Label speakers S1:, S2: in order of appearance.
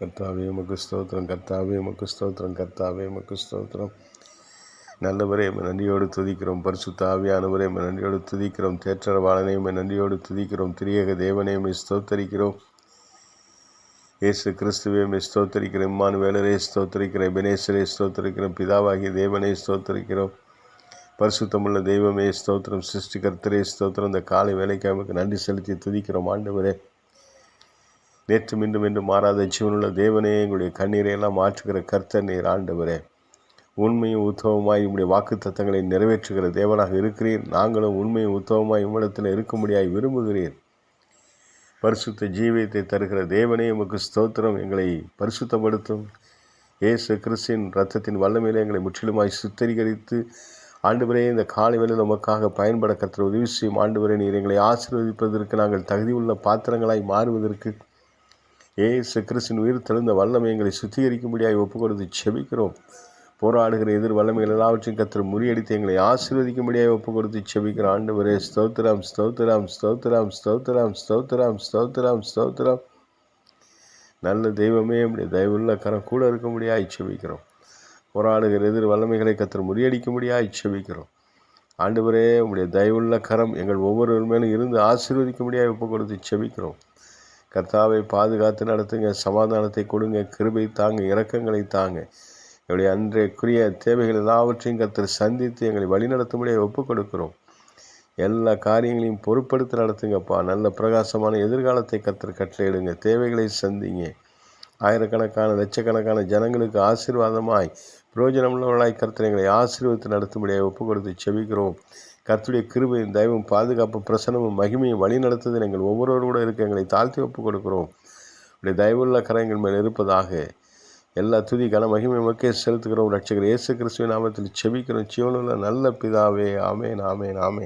S1: கர்த்தாவே உமக்கு ஸ்தோத்திரம். கர்த்தாவே உமக்கு ஸ்தோத்திரம். கர்த்தாவே உமக்கு ஸ்தோத்திரம். நல்லவரே நன்றியோடு துதிக்கிறோம். பரிசுத்தாவியானவரே நன்றியோடு துதிக்கிறோம். தேற்றரவாளனையும் நன்றியோடு துதிக்கிறோம். திரியக தேவனையும் ஸ்தோத்தரிக்கிறோம். இயேசு கிறிஸ்துவே ஸ்தோத்தரிக்கிறோம். இம்மான் வேலரே ஸ்தோத்தரிக்கிறேன் பினேஸ்வரே ஸ்தோத்தரிக்கிறோம். பிதாவாகிய தேவனே ஸ்தோத்தரிக்கிறோம். பரிசுத்தமுள்ள தெய்வமே ஸ்தோத்திரம். சிருஷ்டிகர்த்தரே ஸ்தோத்திரம். இந்த காலை வேலைக்கு நன்றி செலுத்தி துதிக்கிறோம். ஆண்டவரே நேற்று மீண்டும் என்று மாறாத ஜீவனுள்ள தேவனே எங்களுடைய கண்ணீரை எல்லாம் மாற்றுகிற கர்த்தர் நீர் ஆண்டவரே. உண்மையும் உத்தவமாய் உங்களுடைய வாக்கு தத்தங்களை நிறைவேற்றுகிற தேவனாக இருக்கிறீர். நாங்களும் உண்மையும் உத்தவமாய் உம்மிடத்தில் இருக்கும்படியாய் விரும்புகிறீர். பரிசுத்த ஜீவியத்தை தருகிற தேவனே உமக்கு ஸ்தோத்திரம். எங்களை பரிசுத்தப்படுத்தும். இயேசு கிறிஸ்தின் ரத்தத்தின் வல்லமையில எங்களை முற்றிலுமாய் சுத்தரிகரித்து ஆண்டுவரே இந்த காலை வேளையில் உமக்காக பயன்பட கத்திர உதவி செய்யும் ஆண்டுவரே நீர் எங்களை ஆசீர்வதிப்பதற்கு நாங்கள் தகுதியுள்ள பாத்திரங்களாய் மாறுவதற்கு ஏசு கிறிஸ்தின் உயிர் தெழுந்த வல்லமை எங்களை சுத்திகரிக்கும்படியாக ஒப்புக்கொடுத்து செபிக்கிறோம். போராடுகிற எதிர் வல்லமைகள் எல்லாவற்றையும் கத்திர முறியடித்து எங்களை ஆசீர்வதிக்கும்படியாக ஒப்பு கொடுத்து செபிக்கிறோம். ஆண்டவரே ஸ்தோத்திரம் ஸ்தோத்திரம் ஸ்தோத்திரம் ஸ்தோத்திரம் ஸ்தோத்திரம் ஸ்தோத்திரம் ஸ்தோத்திரம். நல்ல தெய்வமே நம்முடைய தயவுள்ள கரம் கூட இருக்கும்படியாக செபிக்கிறோம். போராடுகிற எதிர் வல்லமைகளை கத்திர முறியடிக்கும்படியாய் செபிக்கிறோம். ஆண்டவரே உங்களுடைய தயவுள்ள கரம் எங்கள் ஒவ்வொருவர் மேலும் இருந்து ஆசீர்வதிக்கும்படியாக ஒப்பு கொடுத்து செபிக்கிறோம். கர்த்தாவை பாதுகாத்து நடத்துங்க சமாதானத்தை கொடுங்க கிருபை தாங்க இரக்கங்களை தாங்க. எங்களுடைய அன்றைக்குரிய தேவைகள் எல்லாவற்றையும் கத்தர் சந்தித்து எங்களை வழிநடத்தும்படியாக ஒப்புக் கொடுக்கிறோம் எல்லா காரியங்களையும் பொறுப்படுத்தி நடத்துங்கப்பா. நல்ல பிரகாசமான எதிர்காலத்தை கத்தர் கட்டளையிடுங்க. தேவைகளை சந்திங்க. ஆயிரக்கணக்கான லட்சக்கணக்கான ஜனங்களுக்கு ஆசீர்வாதமாய் பிரயோஜனமுள்ளவர்களாய் கர்த்தர் எங்களை ஆசீர்வதித்து நடத்தும்படியாக ஒப்புக் கொடுத்து செபிக்கிறோம். கர்த்துடைய கிருபையும் தயவும் பாதுகாப்பு பிரசனமும் மகிமையும் வழி நடத்துதல் எங்கள் ஒவ்வொருவரும் கூட இருக்க எங்களை தாழ்த்தி ஒப்புக் கொடுக்கிறோம் உடைய தயவுள்ள கரங்கள் மேல் இருப்பதாக எல்லா துதி கன மகிமை மக்கே செலுத்துகிறோம். ரட்சகர் இயேசு கிறிஸ்துவின் நாமத்தில் செபிக்கிறோம். சிவனுள்ள நல்ல பிதாவே ஆமேன் ஆமேன் ஆமேன்.